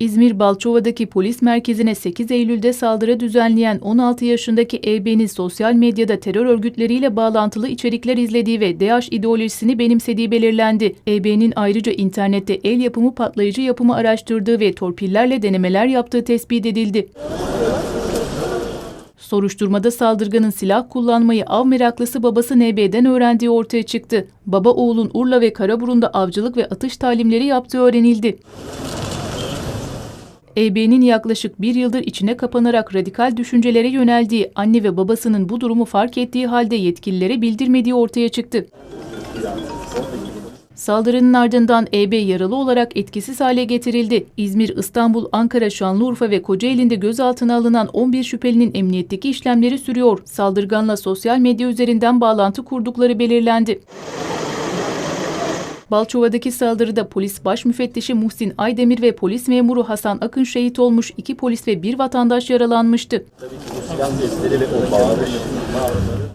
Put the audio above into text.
İzmir Balçova'daki polis merkezine 8 Eylül'de saldırı düzenleyen 16 yaşındaki EB'nin sosyal medyada terör örgütleriyle bağlantılı içerikler izlediği ve DH ideolojisini benimsediği belirlendi. EB'nin ayrıca internette el yapımı patlayıcı yapımı araştırdığı ve torpillerle denemeler yaptığı tespit edildi. Soruşturmada saldırganın silah kullanmayı av meraklısı babası NB'den öğrendiği ortaya çıktı. Baba oğlun Urla ve Karaburun'da avcılık ve atış talimleri yaptığı öğrenildi. EB'nin yaklaşık bir yıldır içine kapanarak radikal düşüncelere yöneldiği, anne ve babasının bu durumu fark ettiği halde yetkililere bildirmediği ortaya çıktı. Saldırının ardından EB yaralı olarak etkisiz hale getirildi. İzmir, İstanbul, Ankara, Şanlıurfa ve Kocaeli'nde gözaltına alınan 11 şüphelinin emniyetteki işlemleri sürüyor. Saldırganla sosyal medya üzerinden bağlantı kurdukları belirlendi. Balçova'daki saldırıda polis baş müfettişi Muhsin Aydemir ve polis memuru Hasan Akın şehit olmuş, iki polis ve bir vatandaş yaralanmıştı. O bağırış